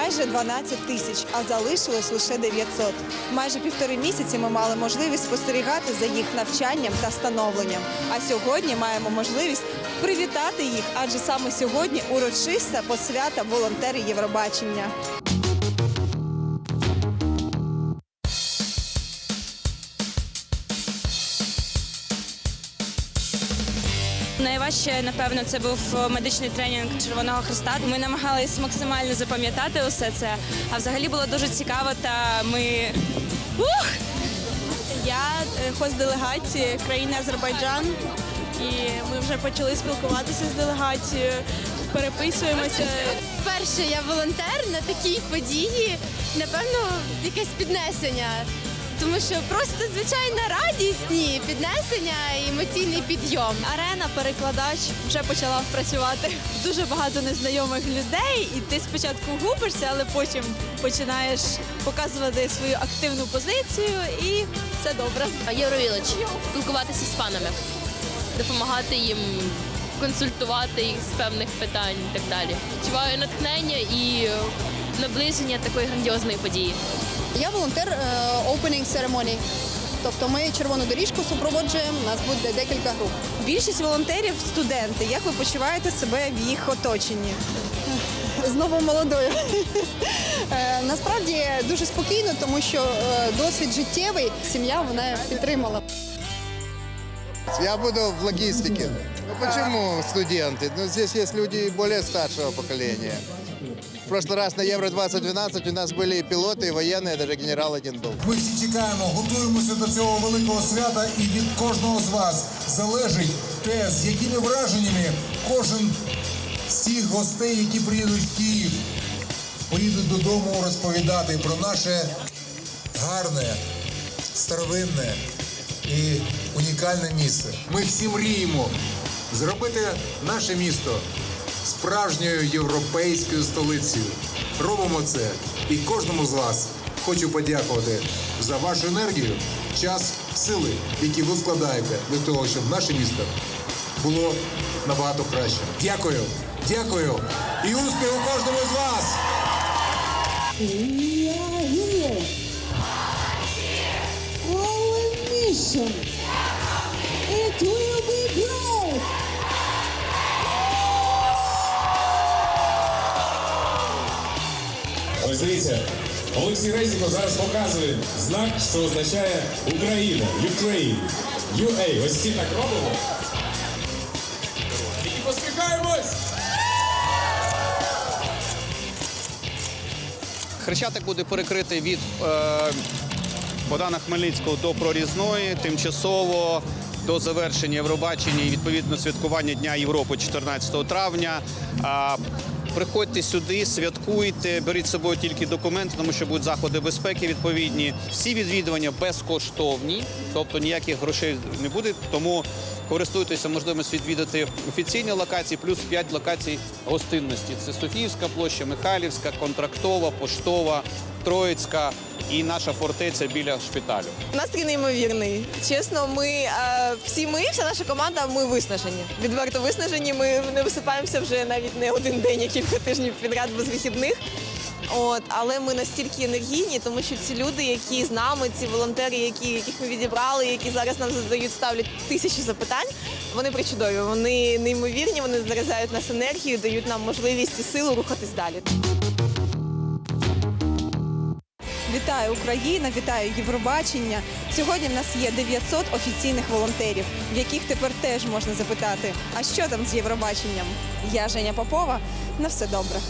майже 12 тисяч, а залишилось лише 900. Майже півтори місяці ми мали можливість спостерігати за їх навчанням та становленням. А сьогодні маємо можливість привітати їх, адже саме сьогодні урочиста посвята волонтери Євробачення. Найважче, напевно, це був медичний тренінг Червоного Христа. Ми намагались максимально запам'ятати усе це. А взагалі було дуже цікаво. Та ми Ух! Я е, хост делегації країни Азербайджан, і ми вже почали спілкуватися з делегацією, переписуємося. Вперше я волонтер на такій події. Напевно, якесь піднесення. Тому що просто звичайна радість, ні, піднесення і емоційний підйом. Арена, перекладач вже почала працювати. Дуже багато незнайомих людей, і ти спочатку губишся, але потім починаєш показувати свою активну позицію, і це добре. Євровілич, спілкуватися з фанами, допомагати їм, консультувати їх з певних питань і так далі. Відчуваю натхнення і наближення такої грандіозної події. Я волонтер е, opening ceremony. Тобто ми червону доріжку супроводжуємо, у нас буде декілька груп. Більшість волонтерів студенти. Як ви почуваєте себе в їх оточенні? Знову молодою. Е, Насправді дуже спокійно, тому що е, досвід життєвий, сім'я вона підтримала. Я буду в логистике. Ну почему студенты? Ну здесь есть люди более старшего поколения В прошлый раз на Евро-2012 у нас были и пилоты, и военные, даже генерал один был. Ми всі чекаємо, готуємося до цього великого свята, і від кожного з вас залежить те, з якими враженнями кожен з цих гостей, які приїдуть в Київ, поїдуть додому розповідати про наше гарне, старовинне і унікальне місце. Ми всі мріємо зробити наше місто справжньою європейською столицею. Робимо це. І кожному з вас хочу подякувати за вашу енергію, час, сили, які ви вкладаєте для того, щоб наше місто було набагато краще. Дякую, дякую і успіху кожному з вас! Our Дивіться, Олексій Резніко зараз показує знак, що означає Україна, Ukraine, UA. Ось всі так робимо. І посміхаємось! Хрещатик буде перекритий від е, Богдана Хмельницького до Прорізної, тимчасово до завершення Євробачення і відповідно святкування Дня Європи 14 травня. А, Приходьте сюди, святкуйте, беріть з собою тільки документи, тому що будуть заходи безпеки відповідні. Всі відвідування безкоштовні, тобто ніяких грошей не буде. Тому користуйтеся можливістю відвідати офіційні локації, плюс 5 локацій гостинності. Це Софіївська площа, Михайлівська, Контрактова, Поштова, Троїцька і наша фортеця біля шпиталю. Настрій неймовірний. Чесно, ми е, всі ми, вся наша команда, ми виснажені. Відверто виснажені. Ми не висипаємося вже навіть не один день, а кілька тижнів підряд без вихідних. От, але ми настільки енергійні, тому що ці люди, які з нами, ці волонтери, які, яких ми відібрали, які зараз нам задають, ставлять тисячі запитань, вони причудові. Вони неймовірні, вони заряджають нас енергію, дають нам можливість і силу рухатись далі. Вітаю Україна, вітаю Євробачення. Сьогодні в нас є 900 офіційних волонтерів, в яких тепер теж можна запитати, а що там з Євробаченням? Я Женя Попова. На все добре.